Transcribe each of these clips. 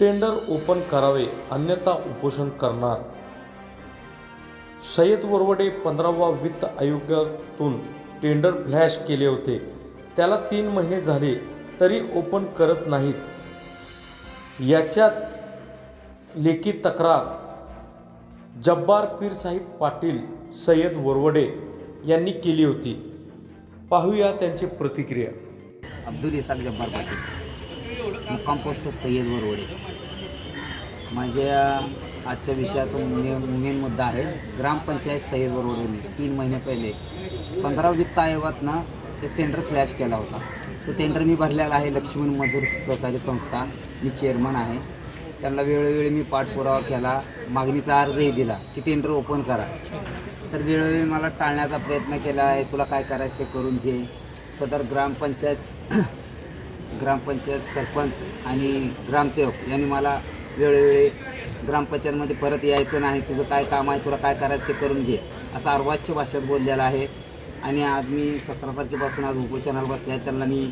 Tender open करावे अन्यथा उपोषण करणार. सय्यद वरवडे पंधरावा वित्त आयोगातून टेंडर फ्लॅश केले होते. त्याला तीन महिने झाले तरी ओपन करत नाहीत. याच्याच लेखी तक्रार. जब्बार पीरसाहेब पाटील सय्यद वरवडे यांनी केली होती. पाहूया त्यांची प्रतिक्रिया. अब्दुल इसाक जब्बार पाटील. मुक्काम पोस्ट सय्यद वरवडे. माझ्या आजच्या विषयाचा मेन मुद्दा आहे ग्रामपंचायत सय्यद वरवडेने तीन महिने पहिले पंधरा वित्त आयोगातनं ते टेंडर फ्लॅश केला होता. तो टेंडर मी भरलेला आहे लक्ष्मण मजूर सहकारी संस्था. मी चेअरमन आहे. त्यांना वेळोवेळी मी पाठपुरावा केला. मागणीचा अर्जही दिला की टेंडर ओपन करा. तर वेळोवेळी मला टाळण्याचा प्रयत्न केला आहे. तुला काय करायचं ते करून घे. सदर ग्रामपंचायत ग्रामपंचायत सरपंच आणि ग्रामसेवक यांनी मला वेळोवेळी ग्रामपंचायतमध्ये परत यायचं नाही तुझं काय काम आहे तुला काय करायचं ते करून घे असं अर्वाच्य भाषेत बोललेलं आहे. आणि आज मी सतरा तारखेपासून आज उपोषणाला बसले आहे त्यांना मी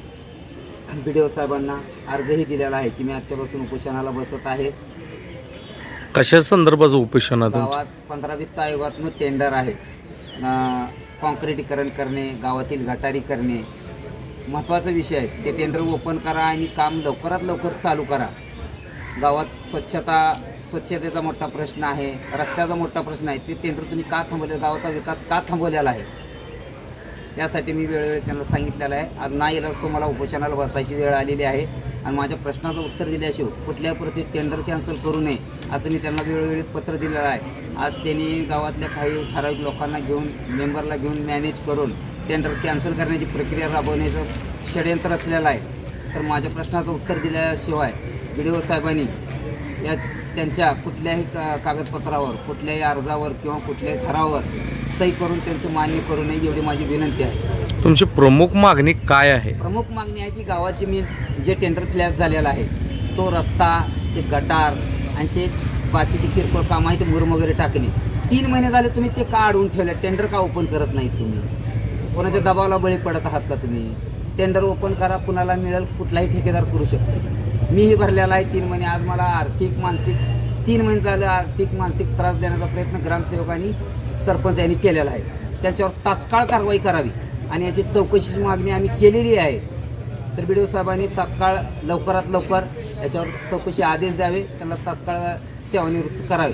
बी डी ओ साहेबांना अर्जही दिलेला आहे की मी आजच्यापासून उपोषणाला बसत आहे. कशा संदर्भाचं उपोषण? गावात पंधरा वित्त आयोगातनं टेंडर आहे. अं, काँक्रिटीकरण करणे गावातील गटारी करणे महत्त्वाचा विषय आहे. ते टेंडर ओपन करा आणि काम लवकरात लवकर चालू करा. गावात स्वच्छता स्वच्छतेचा मोठा प्रश्न आहे रस्त्याचा मोठा प्रश्न आहे. ते टेंडर तुम्ही का थांबवले? गावाचा विकास का थांबवलेला आहे? यासाठी मी वेळोवेळी त्यांना सांगितलेलं आहे. आज नाही इलाज तो मला उपोषणाला बसायची वेळ आलेली आहे. आणि माझ्या प्रश्नाचं उत्तर दिल्याशिवाय कुठल्या परिस्थितीत टेंडर कॅन्सल करू नये असं मी त्यांना वेळोवेळी पत्र दिलेलं आहे. आज त्यांनी गावातल्या काही ठराविक लोकांना घेऊन मेंबरला घेऊन मॅनेज करून टेंडर कॅन्सल करण्याची प्रक्रिया राबवण्याचं षडयंत्र रचलेलं आहे. तर माझ्या प्रश्नाचं उत्तर दिल्याशिवाय बी डी ओ साहेबांनी या त्यांच्या कुठल्याही का कागदपत्रावर कुठल्याही अर्जावर किंवा कुठल्याही ठरावावर सही करून त्यांचं मान्य करू नये एवढी माझी विनंती आहे. तुमची प्रमुख मागणी काय आहे? प्रमुख मागणी आहे की गावाची मी जे टेंडर फ्लॅश झालेला आहे तो रस्ता ते गटार आणि ते बाकीचे किरकोळ काम आहे ते मुरम वगैरे टाकणे. तीन महिने झाले तुम्ही ते का अडवून ठेवले? टेंडर का ओपन करत नाहीत तुम्ही? कोणाच्या दबावाला बळी पडत आहात का तुम्ही? टेंडर ओपन करा कुणाला मिळेल कुठलाही ठेकेदार करू शकतो. मीही भरलेला आहे तीन महिने आज मला आर्थिक मानसिक तीन महिने झालं आर्थिक मानसिक त्रास देण्याचा प्रयत्न ग्रामसेवकांनी सरपंच यांनी केलेला आहे. त्यांच्यावर तात्काळ कारवाई करावी आणि याची चौकशीची मागणी आम्ही केलेली आहे. तर बी डी ओ साहेबांनी तात्काळ लवकरात लवकर याच्यावर चौकशी आदेश द्यावे त्यांना तात्काळ सेवानिवृत्त करावे.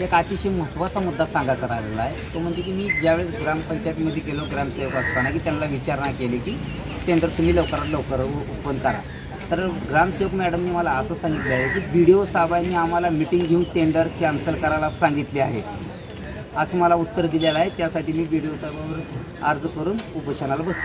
एक अतिशय महत्त्वाचा मुद्दा सांगायचा राहिलेला आहे. तो म्हणजे की मी ज्यावेळेस ग्रामपंचायतमध्ये गेलो ग्रामसेवक असताना की त्यांना विचारणा केली की टेंडर तुम्ही लवकरात लवकर ओपन करा. तर ग्रामसेवक मॅडमने मला असं सांगितलं आहे की बी डी ओ साहेबांनी आम्हाला मिटिंग घेऊन टेंडर कॅन्सल करायला सांगितले आहे. असं मला उत्तर दिलेलं आहे. त्यासाठी मी बी डी ओ साहेबांवर अर्ज करून उपोषणाला बसलो.